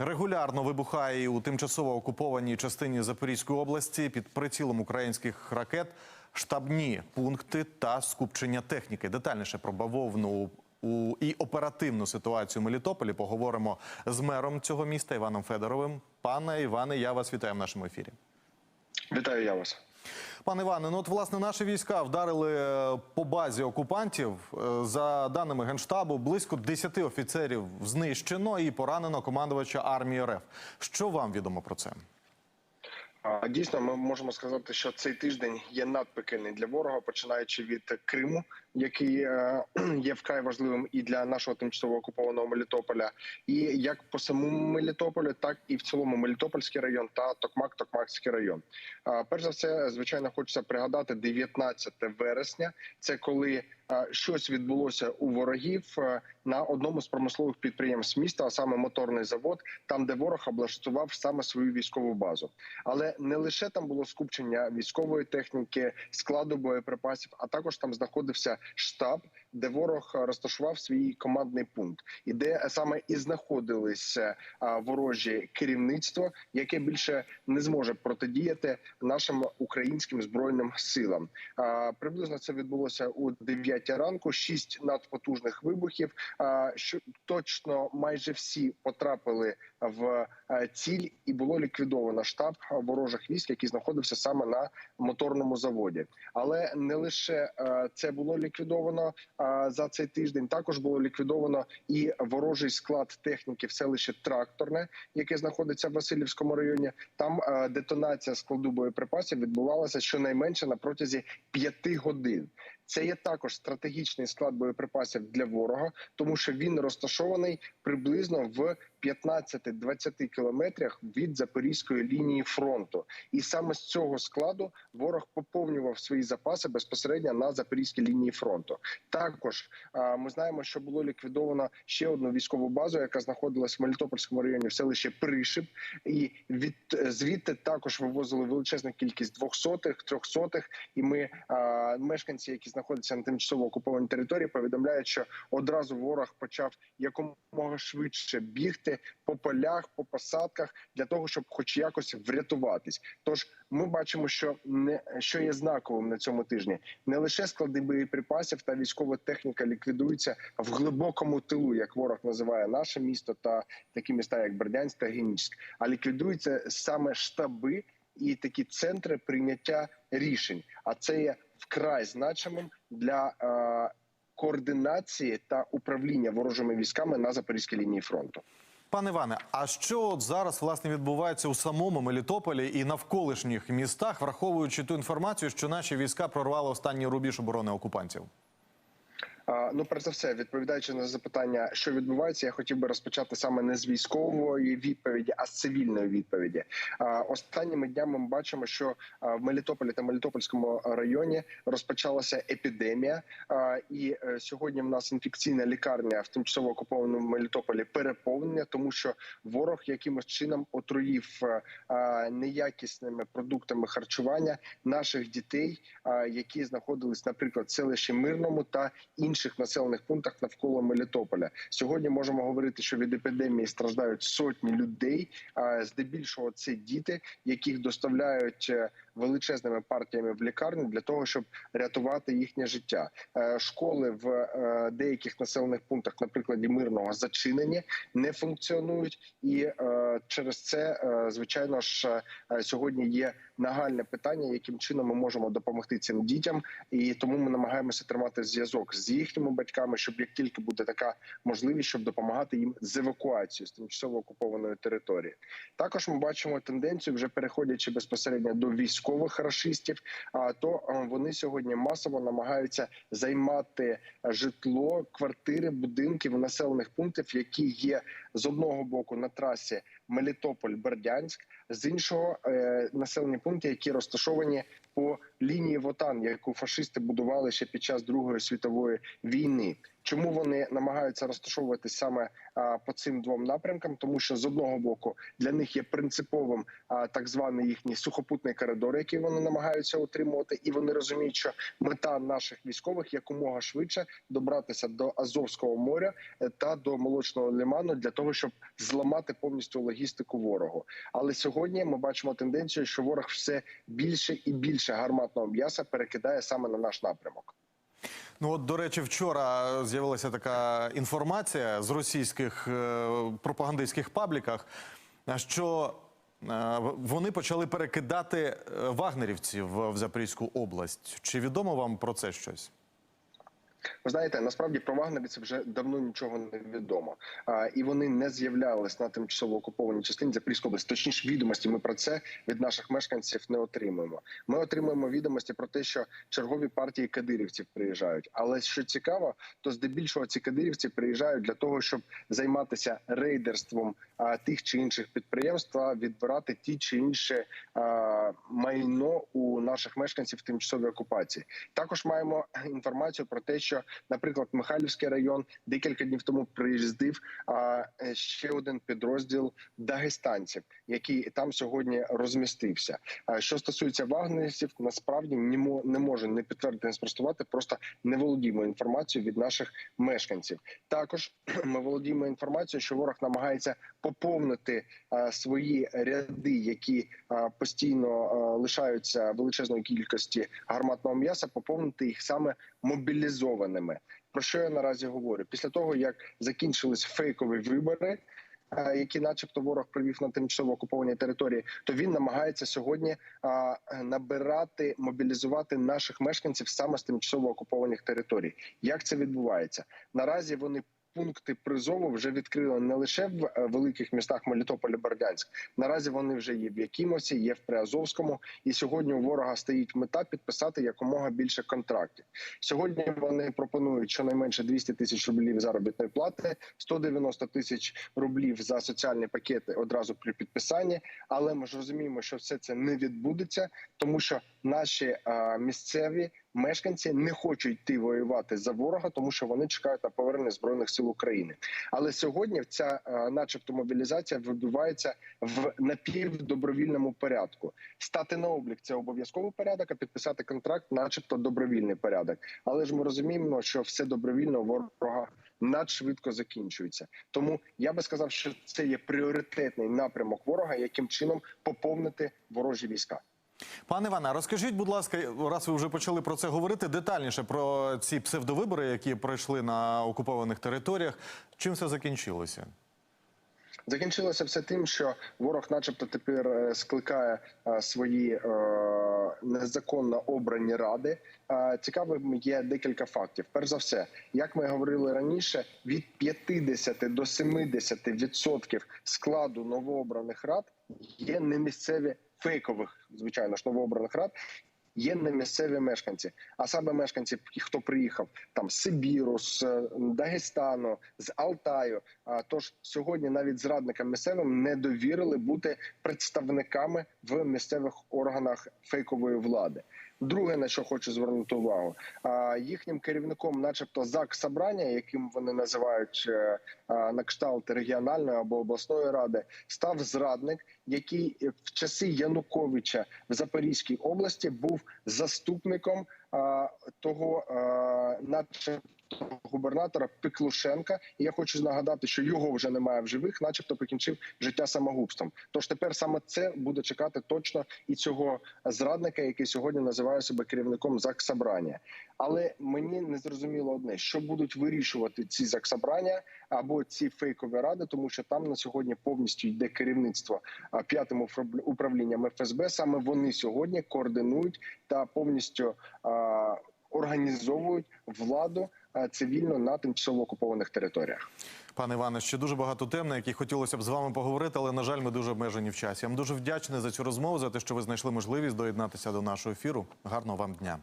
Регулярно вибухає у тимчасово окупованій частині Запорізької області під прицілом українських ракет штабні пункти та скупчення техніки. Детальніше про бавовну у і оперативну ситуацію в Мелітополі поговоримо з мером цього міста Іваном Федоровим. Пане Іване, я вас вітаю в нашому ефірі. Вітаю я вас. Пане Іване, ну от власне наші війська вдарили е, по базі окупантів. Е, За даними генштабу, близько 10 офіцерів знищено і поранено командувача армії РФ. Що вам відомо про це? Дійсно, ми можемо сказати, що цей тиждень є надпекельний для ворога, починаючи від Криму, який е, є вкрай важливим і для нашого тимчасово окупованого Мелітополя, і як по самому Мелітополю, так і в цілому Мелітопольський район та Токмак-Токмакський район. А, Перш за все, звичайно, хочеться пригадати 19 вересня. Це коли щось відбулося у ворогів е, на одному з промислових підприємств міста, а саме моторний завод, там де ворог облаштував саме свою військову базу. Але не лише там було скупчення військової техніки, складу боєприпасів, а також там знаходився штаб, де ворог розташував свій командний пункт, і де саме і знаходилися ворожі керівництво, яке більше не зможе протидіяти нашим українським збройним силам. Приблизно це відбулося у 9 ранку. Шість надпотужних вибухів. Що точно майже всі потрапили в ціль, і було ліквідовано штаб ворожих військ, який знаходився саме на моторному заводі. Але не лише це було ліквідовано за цей тиждень. Також було ліквідовано і ворожий склад техніки в селищі Тракторне, яке знаходиться в Васильівському районі. Там детонація складу боєприпасів відбувалася щонайменше на протязі п'яти годин. Це є також стратегічний склад боєприпасів для ворога, тому що він розташований приблизно в 15-20 кілометрах від запорізької лінії фронту, і саме з цього складу ворог поповнював свої запаси безпосередньо на запорізькій лінії фронту. Також ми знаємо, що було ліквідовано ще одну військову базу, яка знаходилась в Мелітопольському районі в селищі Пришип, і від звідти також вивозили величезну кількість двохсотих, трьохсотих. І ми мешканці, які знаходяться на тимчасово окупованій території, повідомляють, що одразу ворог почав якомога швидше бігти по полях, по посадках для того, щоб, хоч якось, врятуватись. Тож ми бачимо, що не що є знаковим на цьому тижні, не лише склади боєприпасів та військова техніка ліквідуються в глибокому тилу, як ворог називає наше місто та такі міста, як Бердянськ та Генічськ, а ліквідуються саме штаби і такі центри прийняття рішень. А це є вкрай значимим для е, координації та управління ворожими військами на запорізькій лінії фронту. Пане Іване, а що от зараз власне відбувається у самому Мелітополі і навколишніх містах, враховуючи ту інформацію, що наші війська прорвали останній рубіж оборони окупантів? Ну, перш за все, відповідаючи на запитання, що відбувається, я хотів би розпочати саме не з військової відповіді, а з цивільної відповіді. Останніми днями ми бачимо, що в Мелітополі та Мелітопольському районі розпочалася епідемія. І е, сьогодні в нас інфекційна лікарня в тимчасово окупованому Мелітополі переповнення, тому що ворог якимось чином отруїв е, неякісними продуктами харчування наших дітей, які знаходились, наприклад, в селищі Мирному та інших населених пунктах навколо Мелітополя. Сьогодні можемо говорити, що від епідемії страждають сотні людей. А здебільшого це діти, яких доставляють е, величезними партіями в лікарню для того, щоб рятувати їхнє життя. Е, Школи в е, деяких населених пунктах, наприклад, мирного, зачинені, не функціонують, і е, через це, звичайно ж, сьогодні є нагальне питання, яким чином ми можемо допомогти цим дітям, і тому ми намагаємося тримати зв'язок з їхніми батьками, щоб як тільки буде така можливість, щоб допомагати їм з евакуацією з тимчасово окупованої території. Також ми бачимо тенденцію, вже переходячи безпосередньо до військових рашистів. А то вони сьогодні масово намагаються займати житло, квартири, будинки в населених пунктів, які є з одного боку на трасі Мелітополь-Бердянськ, з іншого е, населені пункти, які розташовані по лінії ВОТАН, яку фашисти будували ще під час Другої світової війни. Чому вони намагаються розташовувати саме по цим двом напрямкам? Тому що з одного боку для них є принциповим так званий їхній сухопутний коридор, який вони намагаються утримувати, і вони розуміють, що мета наших військових якомога швидше добратися до Азовського моря е, та до молочного лиману для того, щоб зламати повністю логістику ворогу. Але сьогодні ми бачимо тенденцію, що ворог все більше і більше гарматного м'яса перекидає саме на наш напрямок. Ну от, до речі, вчора з'явилася така інформація з російських е, пропагандистських пабліках, що е, вони почали перекидати е, вагнерівців в Запорізьку область. Чи відомо вам про це щось? Ви знаєте, насправді про вагнерівців вже давно нічого не відомо, а, і вони не з'являлись на тимчасово окупованій частині Запорізької області. Точніше, відомості ми про це від наших мешканців не отримуємо. Ми отримуємо відомості про те, що чергові партії кадирівців приїжджають. Але що цікаво, то здебільшого ці кадирівці приїжджають для того, щоб займатися рейдерством а, тих чи інших підприємств, відбирати ті чи інші а, майно у наших мешканців в тимчасовій окупації. Також маємо інформацію про те, що, наприклад, Михайлівський район декілька днів тому приїздив е, ще один підрозділ дагестанців, який там сьогодні розмістився. Що стосується вагнерівців, насправді не можу не підтвердити, не спростувати, просто не володіємо інформацією від наших мешканців. Також ми володіємо інформацією, що ворог намагається поповнити свої ряди, які постійно лишаються величезної кількості гарматного м'яса, поповнити їх саме мобілізованими. Про що я наразі говорю? Після того як закінчились фейкові вибори. е, Які, начебто, ворог провів на тимчасово окупованій території, то він намагається сьогодні набирати, мобілізувати наших мешканців саме з тимчасово окупованих територій. Як це відбувається наразі? Вони пункти призову вже відкрили не лише в е, великих містах Мелітополь і Бердянськ. Наразі вони вже є в Якимосі, є в Приазовському, і сьогодні у ворога стоїть мета підписати якомога більше контрактів. Сьогодні вони пропонують щонайменше 200 тисяч рублів заробітної плати, 190 тисяч рублів за соціальні пакети одразу при підписанні. Але ми ж розуміємо, що все це не відбудеться, тому що наші а, місцеві мешканці не хочуть йти воювати за ворога, тому що вони чекають на повернення збройних сил України. Але сьогодні ця, начебто, мобілізація відбувається в напівдобровільному порядку. Стати на облік це обов'язковий порядок, а підписати контракт, начебто, добровільний порядок. Але ж ми розуміємо, що все добровільно ворога надшвидко закінчується. Тому я би сказав, що це є пріоритетний напрямок ворога, яким чином поповнити ворожі війська. Пане Іване, розкажіть, будь ласка, раз ви вже почали про це говорити, детальніше про ці псевдовибори, які пройшли на окупованих територіях. Чим все закінчилося? Закінчилося все тим, що ворог, начебто, тепер е, скликає е, свої е, незаконно обрані ради. Цікавим є декілька фактів. Перш за все, як ми говорили раніше, від 50 до 70 відсотків складу новообраних рад є не місцеві фейкових, звичайно ж, новообраних рад. Є не місцеві мешканці, а саме мешканці, хто приїхав там з Сибіру, з е, Дагестану, з Алтаю. А тож сьогодні навіть зрадникам місцевим не довірили бути представниками в місцевих органах фейкової влади. Друге, на що хочу звернути увагу, їхнім керівником, начебто, ЗАК Собрання, яким вони називають е, на кшталт регіональної або обласної ради, став зрадник, який в часи Януковича в Запорізькій області був заступником того, начебто. Губернатора Пеклушенка, і я хочу нагадати, що його вже немає в живих, начебто покінчив життя самогубством. Тож тепер саме це буде чекати точно і цього зрадника, який сьогодні називає себе керівником Заксабрання. Але мені не зрозуміло одне, що будуть вирішувати ці Заксабрання або ці фейкові ради, тому що там на сьогодні повністю йде керівництво п'ятим управлінням ФСБ. Саме вони сьогодні координують та повністю організовують владу цивільно на тимчасово окупованих територіях. Пане Іване, ще дуже багато тем, на які хотілося б з вами поговорити, але на жаль, ми дуже обмежені в часі. Я вам дуже вдячний за цю розмову, за те, що ви знайшли можливість доєднатися до нашого ефіру. Гарного вам дня.